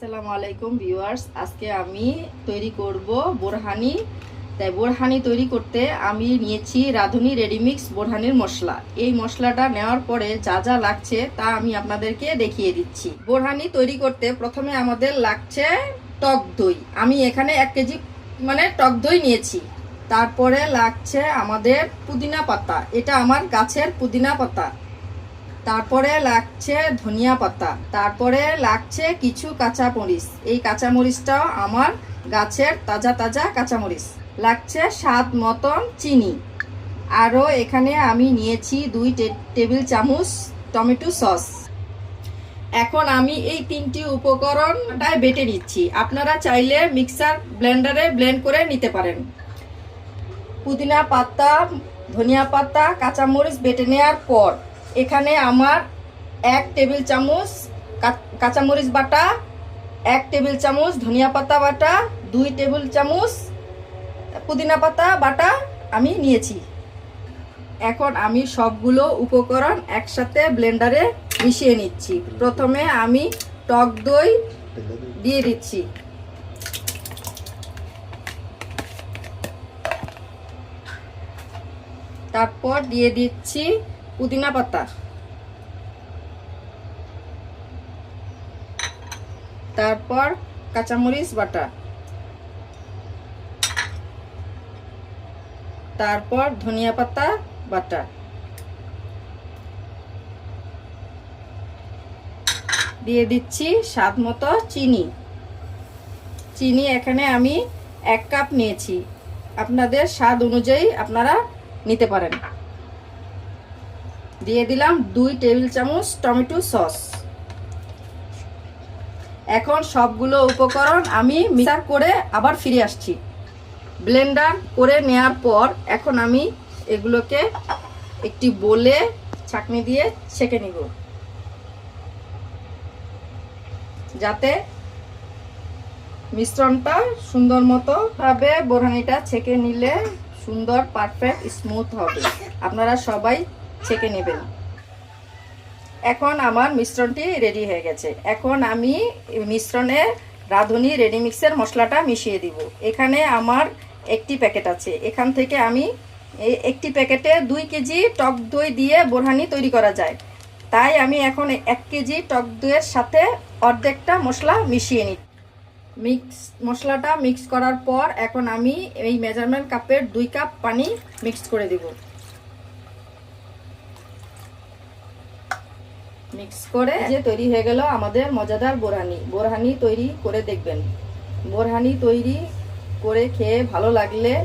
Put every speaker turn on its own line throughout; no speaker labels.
আসসালামু আলাইকুম ভিউয়ার্স। আজকে আমি তৈরি করব বোরহানি। তাই বোরহানি তৈরি করতে আমি নিয়েছি রাঁধুনি রেডিমিক্স বোরহানির মশলা। এই মশলাটা নেওয়ার পরে যা যা লাগছে তা আমি আপনাদেরকে দেখিয়ে দিচ্ছি। বোরহানি তৈরি করতে প্রথমে আমাদের লাগছে টক দই। আমি এখানে এক কেজি মানে টক দই নিয়েছি। তারপরে লাগছে আমাদের পুদিনা পাতা। এটা আমার গাছের পুদিনা পাতা। তারপরে লাগছে ধনিয়া পাতা, তারপরে লাগছে কিছু কাঁচামরিচ। এই কাঁচামরিচটাও আমার গাছের তাজা তাজা কাঁচামরিচ। লাগছে স্বাদ মতন চিনি। আরও এখানে আমি নিয়েছি দুই টেবিল চামচ টমেটো সস। এখন আমি এই তিনটি উপকরণটায় বেটে নিচ্ছি। আপনারা চাইলে মিক্সার ব্লেন্ডারে ব্লেন্ড করে নিতে পারেন। পুদিনা পাতা, ধনিয়া পাতা, কাঁচামরিচ বেটে নেওয়ার পর এখানে আমার এক টেবিল চামচ কাঁচামরিচ বাটা, এক টেবিল চামচ ধনিয়া পাতা বাটা, দুই টেবিল চামচ পুদিনা পাতা বাটা আমি নিয়েছি। এখন আমি সবগুলো উপকরণ একসাথে ব্লেন্ডারে মিশিয়ে নিচ্ছি। প্রথমে আমি টক দই দিয়ে দিচ্ছি। তারপর দিয়ে দিচ্ছি পুদিনা পাতা। তারপর কাঁচামরিচ বাটা। তারপর ধনিয়া পাতা বাটা। দিয়ে দিচ্ছি স্বাদ মতো চিনি। চিনি এখানে আমি এক কাপ নিয়েছি। আপনাদের স্বাদ অনুযায়ী আপনারা নিতে পারেন। দিয়ে দিলাম দুই টেবিল চামচ টমেটো সস। এখন সবগুলো উপকরণ আমি মিক্সার করে আবার ফিরে আসছি। ব্লেন্ডার করে নেয়ার পর এখন আমি এগুলোকে একটি বলে ছাকনি দিয়ে ছেঁকে নিব। যাতে মিশ্রণটা সুন্দর মতো ভাবে বোরহানিটা ছেঁকে নিলে সুন্দর, পারফেক্ট, স্মুথ হবে। আপনারা সবাই ছেঁকে নেবেন এখন আমার মিশ্রণটি রেডি হয়ে গেছে। এখন আমি এই মিশ্রণে রাঁধুনি রেডিমিক্সের মশলাটা মিশিয়ে দিব। এখানে আমার একটি প্যাকেট আছে। এখান থেকে আমি একটি প্যাকেটে দুই কেজি টক দই দিয়ে বোরহানি তৈরি করা যায়। তাই আমি এখন এক কেজি টক দইয়ের সাথে অর্ধেকটা মশলা মিশিয়ে নিই মিক্স মশলাটা মিক্স করার পর এখন আমি এই মেজারমেন্ট কাপের দুই কাপ পানি মিক্স করে দেব। মিক্স করে যে তৈরি হয়ে গেল আমাদের মজাদার বোরহানি। বোরহানি তৈরি করে দেখবেন। বোরহানি তৈরি করে খেয়ে ভালো লাগলে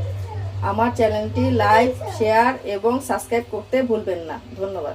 আমার চ্যানেলটি লাইক, শেয়ার এবং সাবস্ক্রাইব করতে ভুলবেন না। ধন্যবাদ।